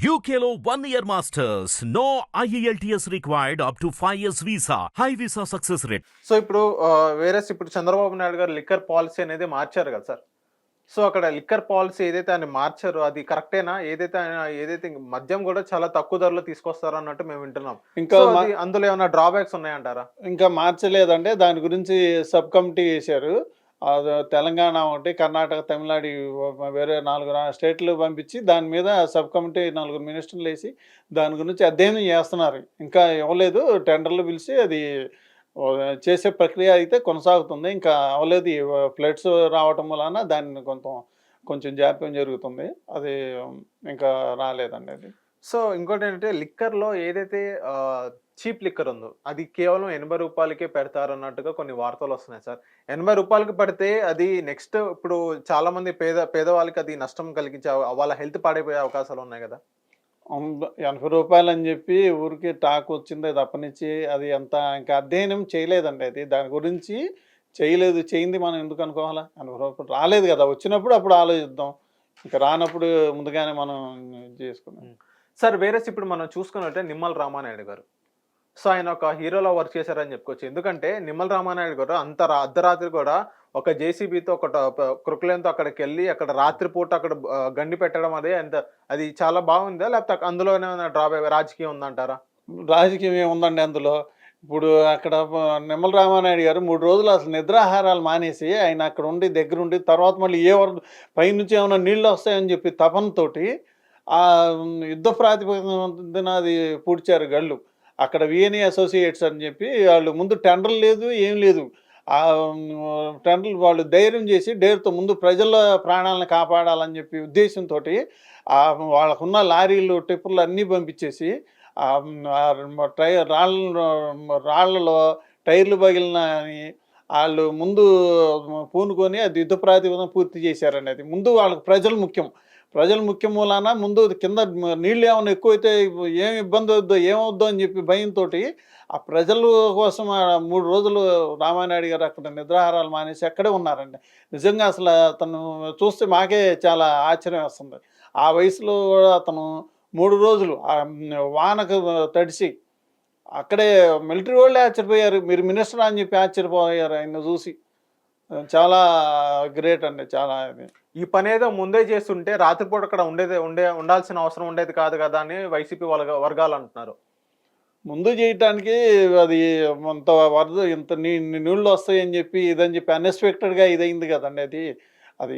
One year masters. No E IELTS required up to 5 years visa. High visa success rate. So ఇప్పుడు వేరే ఇప్పుడు చంద్రబాబు నాయుడు గారు liquor policy అనేది మార్చారు కదా సార్ సో అక్కడ లిక్కర్ పాలసీ ఏదైతే ఆయన మార్చారో అది కరెక్టేనా ఏదైతే ఆయన ఏదైతే మద్యం కూడా చాలా తక్కువ ధరలో తీసుకొస్తారు అన్నట్టు మేము వింటున్నాం ఇంకా అందులో ఏమైనా డ్రాబ్యాక్స్ ఉన్నాయంటారా ఇంకా మార్చలేదంటే దాని గురించి సబ్ కమిటీ వేశారు తెలంగాణ ఒకటి కర్ణాటక తమిళనాడు వేరే నాలుగు స్టేట్లు పంపించి దాని మీద సబ్ కమిటీ నలుగురు మినిస్టర్లు వేసి దాని గురించి అధ్యయనం చేస్తున్నారు. ఇంకా ఇవ్వలేదు. టెండర్లు పిలిచి అది చేసే ప్రక్రియ అయితే కొనసాగుతుంది. ఇంకా అవ్వలేదు. ఫ్లడ్స్ రావటం వలన దాన్ని కొంత కొంచెం జాప్యం జరుగుతుంది. అది ఇంకా రాలేదండి అది. సో ఇంకోటి ఏంటంటే లిక్కర్లో ఏదైతే చీప్ లిక్కర్ ఉందో అది కేవలం ఎనభై రూపాయలకే పెడతారు అన్నట్టుగా కొన్ని వార్తలు వస్తున్నాయి సార్. ఎనభై రూపాయలకి పెడితే అది నెక్స్ట్ ఇప్పుడు చాలా మంది పేద పేదవాళ్ళకి అది నష్టం కలిగించే వాళ్ళ హెల్త్ పాడైపోయే అవకాశాలు ఉన్నాయి కదా? అంద- ఎనభై రూపాయలు అని చెప్పి ఊరికి టాక్ వచ్చింది తప్పనిచ్చి అది ఎంత ఇంకా అధ్యయనం చేయలేదండి అది. దాని గురించి చేయలేదు చేయింది మనం ఎందుకు అనుకోవాలా? ఎనభై రూపాయలు రాలేదు కదా వచ్చినప్పుడు అప్పుడు ఆలోచిద్దాం. ఇంకా రానప్పుడు ముందుగానే మనం చేసుకున్నాం సార్ వేరే ఇప్పుడు మనం చూసుకున్నట్టే నిమ్మల రామానాయుడు గారు. సో ఆయన ఒక హీరోలో వర్క్ చేశారని చెప్పుకోవచ్చు. ఎందుకంటే నిమ్మల రామానాయుడు గారు అంత అర్ధరాత్రి కూడా ఒక జేసీబీతో ఒక కృకులంతో అక్కడికి వెళ్ళి అక్కడ రాత్రిపూట అక్కడ గండి పెట్టడం అదే అంత అది చాలా బాగుందా? లేకపోతే అందులోనే అందులో ఏమైనా డ్రాబ్యాక్ రాజకీయం ఉందంటారా? రాజకీయం ఏముందండి అందులో? ఇప్పుడు అక్కడ నిమ్మల రామానాయుడు గారు మూడు రోజులు అసలు నిద్రాహారాలు మానేసి ఆయన అక్కడ ఉండి దగ్గర ఉండి తర్వాత మళ్ళీ ఏ వరకు పైనుంచి ఏమైనా నీళ్ళు వస్తాయని చెప్పి తపనతోటి ఆ యుద్ధ ప్రాతిపదికన అది పూడ్చారు గళ్ళు. అక్కడ విఎన్ఏ అసోసియేట్స్ అని చెప్పి వాళ్ళు ముందు టెండర్ లేదు ఏం లేదు. ఆ టెండర్ వాళ్ళు ధైర్యం చేసి డైర్తో ముందు ప్రజల ప్రాణాలను కాపాడాలని చెప్పి ఉద్దేశంతో వాళ్ళకున్న లారీలు టిప్పర్లు అన్నీ పంపించేసి టై రాళ్ళ రాళ్ళలో టైర్లు పగిలిన అని వాళ్ళు ముందు పూనుకొని అది యుద్ధ ప్రాతిపదన పూర్తి చేశారనేది. ముందు వాళ్ళకి ప్రజలు ముఖ్యం. ప్రజలు ముఖ్యం మూలాన ముందు కింద నీళ్ళు ఏమైనా ఎక్కువైతే ఏం ఇబ్బంది వద్దో ఏమవుద్దో అని చెప్పి భయంతో ఆ ప్రజల కోసం ఆ మూడు రోజులు రామానాయుడు గారు అక్కడ నిద్రాహారాలు మానేసి అక్కడే ఉన్నారండి. నిజంగా అసలు అతను చూస్తే మాకే చాలా ఆశ్చర్యం వస్తుంది. ఆ వయసులో కూడా అతను మూడు రోజులు వానకు తడిసి అక్కడే మిలిటరీ వాళ్ళే ఆశ్చర్యపోయారు. మీరు మినిస్టర్ అని చెప్పి ఆశ్చర్యపోయారు ఆయన చూసి. చాలా గ్రేట్ అండి చాలా ఇది. ఈ పని ఏదో ముందే చేస్తుంటే రాత్రిపూట అక్కడ ఉండేది ఉండే ఉండాల్సిన అవసరం ఉండేది కాదు కదా అని వైసీపీ వాళ్ళ వర్గాలు అంటున్నారు. ముందు చేయటానికి అది అంత వరద ఇంత నీ నీళ్ళు వస్తాయని చెప్పి ఇదని చెప్పి అన్ఎక్స్పెక్టెడ్గా ఇదైంది కదండి అది. అది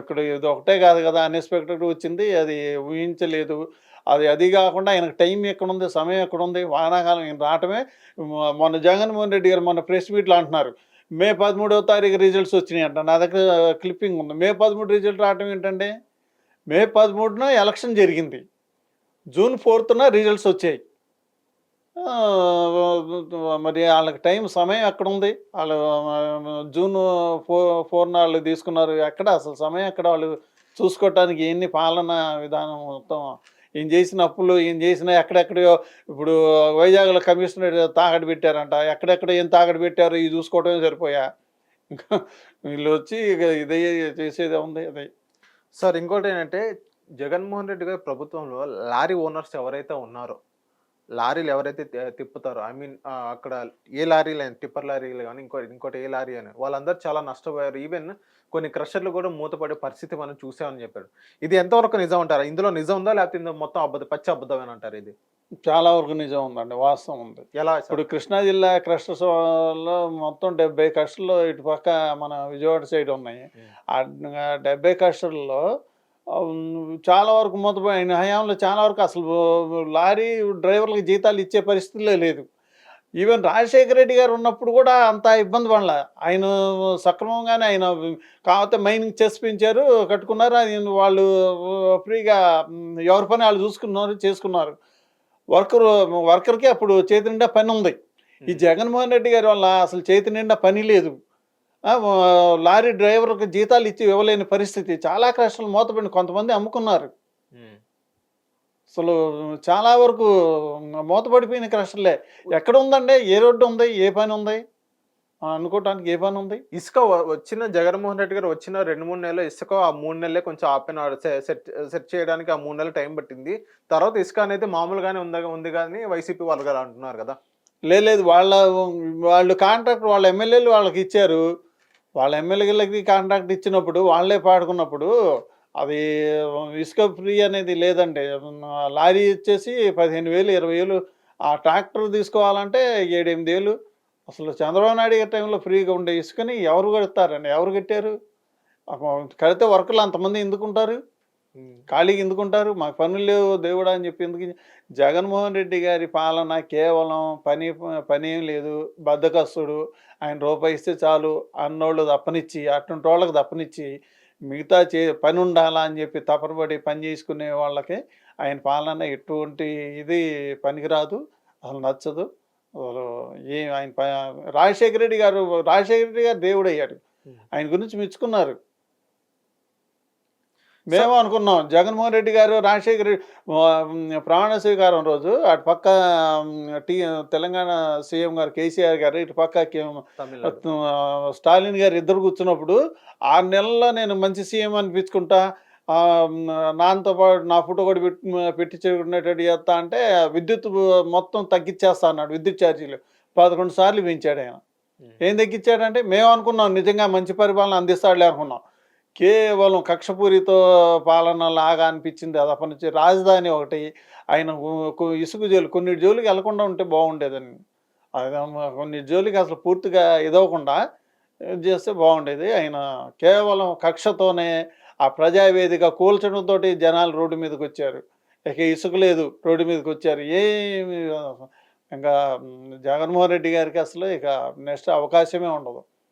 ఇక్కడ ఇది ఒకటే కాదు కదా అన్ఎక్స్పెక్టెడ్ వచ్చింది అది ఊహించలేదు. అది అది కాకుండా ఆయనకు టైం ఎక్కడుంది సమయం ఎక్కడుంది వానాకాలం ఈయన రావటమే. మొన్న జగన్మోహన్ రెడ్డి గారు మొన్న ప్రెస్ మీట్లో అంటున్నారు మే పదమూడవ తారీఖు రిజల్ట్స్ వచ్చినాయి అంట. నా దగ్గర క్లిప్పింగ్ ఉంది. మే పదమూడు రిజల్ట్ రావటం ఏంటంటే మే పదమూడున ఎలక్షన్ జరిగింది. జూన్ ఫోర్త్న రిజల్ట్స్ వచ్చాయి. మరి వాళ్ళకి టైం సమయం ఎక్కడ ఉంది? వాళ్ళు జూన్ ఫోర్ ఫోర్న వాళ్ళు తీసుకున్నారు. ఎక్కడ? అసలు సమయం ఎక్కడ? వాళ్ళు చూసుకోవటానికి ఎన్ని పాలన విధానం మొత్తం ఏం చేసిన అప్పులు ఏం చేసిన ఎక్కడెక్కడో ఇప్పుడు వైజాగ్లో కమిషనర్ తాకట్టు పెట్టారంట. ఎక్కడెక్కడ ఏం తాకట్టు పెట్టారు ఇది చూసుకోవటమే సరిపోయా? ఇంకా వీళ్ళు వచ్చి ఇక ఇదే చేసేదే ఉంది అదే. సార్ ఇంకోటి ఏంటంటే జగన్మోహన్ రెడ్డి గారి ప్రభుత్వంలో లారీ ఓనర్స్ ఎవరైతే ఉన్నారో లారీలు ఎవరైతే తిప్పుతారో ఐ మీన్ అక్కడ ఏ లారీలు అయినా టిప్పర్ లారీలు కానీ ఇంకో ఇంకోటి ఏ లారీ అని వాళ్ళందరూ చాలా నష్టపోయారు. ఈవెన్ కొన్ని క్రషర్లు కూడా మూతపడే పరిస్థితి మనం చూసామని చెప్పాడు. ఇది ఎంతవరకు నిజం అంటారా? ఇందులో నిజం ఉందా? లేకపోతే ఇందులో మొత్తం అబద్ధం పచ్చి అబద్ధమని అంటారు ఇది? చాలా వరకు నిజం ఉందండి. వాస్తవం ఉంది. ఎలా? ఇప్పుడు కృష్ణా జిల్లా క్రస్టర్స్లో మొత్తం డెబ్బై కస్టర్లు ఇటు పక్క మన విజయవాడ సైడ్ ఉన్నాయి. ఆ డెబ్బై కస్టర్లలో చాలా వరకు మొత్తం ఆయన హయాంలో చాలా వరకు అసలు లారీ డ్రైవర్లకు జీతాలు ఇచ్చే పరిస్థితిలో లేదు. ఈవెన్ రాజశేఖర రెడ్డి గారు ఉన్నప్పుడు కూడా అంత ఇబ్బంది పడలే. ఆయన సక్రమంగానే ఆయన కాకపోతే మైనింగ్ చేసి పెంచారు కట్టుకున్నారు. అది వాళ్ళు ఫ్రీగా ఎవరి పని వాళ్ళు చూసుకున్నారు చేసుకున్నారు. వర్కర్ వర్కర్కి అప్పుడు చేతి నిండా పని ఉంది. ఈ జగన్మోహన్ రెడ్డి గారి వల్ల అసలు చేతి నిండా పని లేదు. లారీ డ్రైవర్కి జీతాలు ఇచ్చి ఇవ్వలేని పరిస్థితి. చాలా కష్టాలు మూతపడిన కొంతమంది అమ్ముకున్నారు. అసలు చాలా వరకు మూతపడిపోయిన కష్టాలే. ఎక్కడ ఉందండి? ఏ రోడ్డు ఉంది? ఏ పని ఉంది? అనుకోవటానికి ఏ పని ఉంది? ఇసుక వచ్చిన జగన్మోహన్ రెడ్డి గారు వచ్చిన రెండు మూడు నెలలు ఇసుక ఆ మూడు నెలలే కొంచెం ఆపిన సెట్ సెట్ చేయడానికి ఆ మూడు నెలలు టైం పట్టింది. తర్వాత ఇసుక అనేది మామూలుగానే ఉందా ఉంది కానీ వైసీపీ వాళ్ళు గారు అంటున్నారు కదా. లేదు. వాళ్ళ వాళ్ళు కాంట్రాక్ట్ వాళ్ళ ఎమ్మెల్యేలు వాళ్ళకి ఇచ్చారు. వాళ్ళ ఎమ్మెల్యేలకి కాంట్రాక్ట్ ఇచ్చినప్పుడు వాళ్ళే పాడుకున్నప్పుడు అది ఇసుక ఫ్రీ అనేది లేదండి. లారీ వచ్చేసి పదిహేను వేలు ఇరవై వేలు ఆ ట్రాక్టర్ తీసుకోవాలంటే ఏడెనిమిది వేలు. అసలు చంద్రబాబు నాయుడు గారి టైంలో ఫ్రీగా ఉండే ఇసుకని ఎవరు కడతారండి? ఎవరు కట్టారు? కడితే వర్కర్లు అంతమంది ఎందుకుంటారు? ఖాళీగా ఎందుకుంటారు? మాకు పనులు లేవు దేవుడా అని చెప్పి ఎందుకు జగన్మోహన్ రెడ్డి గారి పాలన కేవలం పని పని ఏం లేదు. బద్దకస్తుడు. ఆయన రూపాయి ఇస్తే చాలు. అన్నోళ్ళు తప్పనిచ్చి అటువంటి వాళ్ళకి తప్పనిచ్చి మిగతా చే పని ఉండాలా అని చెప్పి తపరపడి పని చేసుకునే వాళ్ళకి ఆయన పాలన ఎటువంటి ఇది పనికిరాదు. అసలు నచ్చదు. అసలు ఏ ఆయన రాజశేఖర రెడ్డి గారు రాజశేఖర రెడ్డి గారు దేవుడు అయ్యాడు ఆయన గురించి మెచ్చుకున్నారు. మేము అనుకున్నాం? జగన్మోహన్ రెడ్డి గారు రాజశేఖర ప్రమాణ స్వీకారం రోజు అటు పక్క టీ తెలంగాణ సీఎం గారు కేసీఆర్ గారు ఇటు పక్క స్టాలిన్ గారు ఇద్దరు కూర్చున్నప్పుడు ఆరు నెలల్లో నేను మంచి సీఎం అనిపించుకుంటా నాన్నతో పాటు నా ఫోటో కూడా పెట్టి పెట్టించుకునేటట్టు చేస్తా అంటే విద్యుత్ మొత్తం తగ్గించేస్తా అన్నాడు విద్యుత్ ఛార్జీలు. పదకొండు సార్లు పెంచాడు ఆయన. ఏం తగ్గించాడంటే మేము అనుకున్నాం నిజంగా మంచి పరిపాలన అందిస్తాడులే అనుకున్నాం. కేవలం కక్షపూరితో పాలన లాగా అనిపించింది. అది నుంచి రాజధాని ఒకటి. ఆయన కు- ఇసుక జోలు కొన్ని జోలికి వెళ్ళకుండా ఉంటే బాగుండేదని. కొన్ని జోలికి అసలు పూర్తిగా ఇదవకుండా చేస్తే బాగుండేది. ఆయన కేవలం కక్షతోనే ఆ ప్రజావేదిక కూల్చడంతో జనాలు రోడ్డు మీదకి వచ్చారు. ఇక ఇసుక లేదు రోడ్డు మీదకి వచ్చారు. ఏమి ఇంకా జగన్మోహన్ రెడ్డి గారికి అసలు ఇక నెక్స్ట్ అవకాశమే ఉండదు.